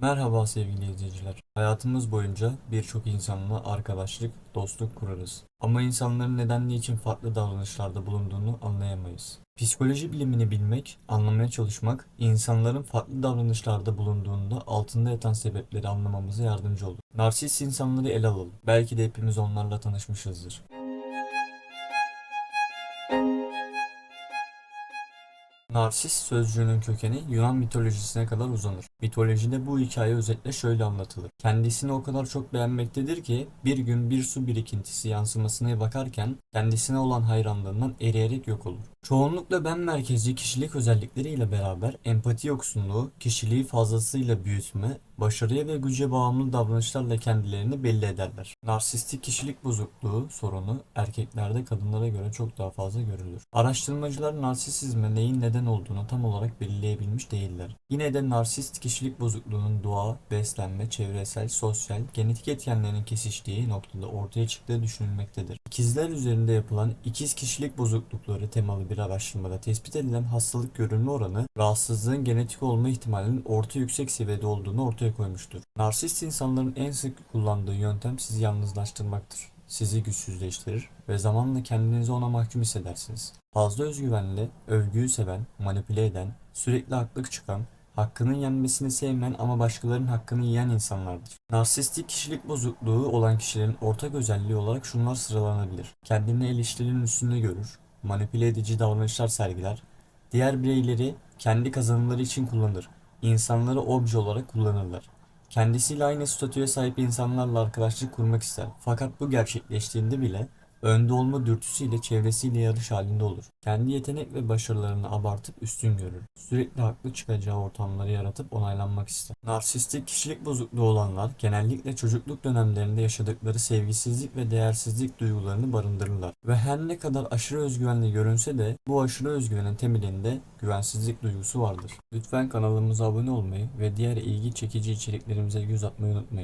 Merhaba sevgili izleyiciler. Hayatımız boyunca birçok insanla arkadaşlık, dostluk kurarız. Ama insanların neden niçin farklı davranışlarda bulunduğunu anlayamayız. Psikoloji bilimini bilmek, anlamaya çalışmak, insanların farklı davranışlarda bulunduğunda altında yatan sebepleri anlamamıza yardımcı olur. Narsist insanları ele alalım. Belki de hepimiz onlarla tanışmışızdır. Narsist sözcüğünün kökeni Yunan mitolojisine kadar uzanır. Mitolojide bu hikaye özetle şöyle anlatılır. Kendisini o kadar çok beğenmektedir ki bir gün bir su birikintisi yansımasına bakarken kendisine olan hayranlığından eriyerek yok olur. Çoğunlukla ben merkezci kişilik özellikleriyle beraber empati yoksunluğu, kişiliği fazlasıyla büyütme, başarıya ve güce bağımlı davranışlarla kendilerini belli ederler. Narsistik kişilik bozukluğu sorunu erkeklerde kadınlara göre çok daha fazla görülür. Araştırmacılar narsisizme neyin neden olduğunu tam olarak belirleyebilmiş değiller. Yine de narsist kişilik bozukluğunun doğa, beslenme, çevresel, sosyal, genetik etkenlerin kesiştiği noktada ortaya çıktığı düşünülmektedir. İkizler üzerinde yapılan ikiz kişilik bozuklukları temalı bir araştırmada tespit edilen hastalık görülme oranı rahatsızlığın genetik olma ihtimalinin orta yüksek seviyede olduğunu ortaya koymuştur. Narsist insanların en sık kullandığı yöntem sizi yalnızlaştırmaktır. Sizi güçsüzleştirir ve zamanla kendinizi ona mahkum hissedersiniz. Fazla özgüvenli, övgüyü seven, manipüle eden, sürekli haklı çıkan, hakkının yenmesini sevmeyen ama başkalarının hakkını yiyen insanlardır. Narsistik kişilik bozukluğu olan kişilerin ortak özelliği olarak şunlar sıralanabilir. Kendini eleştirinin üstünde görür, manipüle edici davranışlar sergiler, diğer bireyleri kendi kazanımları için kullanır, insanları obje olarak kullanırlar. Kendisiyle aynı statüye sahip insanlarla arkadaşlık kurmak ister. Fakat bu gerçekleştiğinde bile önde olma dürtüsüyle çevresiyle yarış halinde olur. Kendi yetenek ve başarılarını abartıp üstün görür. Sürekli haklı çıkacağı ortamları yaratıp onaylanmak ister. Narsistik kişilik bozukluğu olanlar genellikle çocukluk dönemlerinde yaşadıkları sevgisizlik ve değersizlik duygularını barındırırlar. Ve her ne kadar aşırı özgüvenli görünse de bu aşırı özgüvenin temelinde güvensizlik duygusu vardır. Lütfen kanalımıza abone olmayı ve diğer ilgi çekici içeriklerimize göz atmayı unutmayın.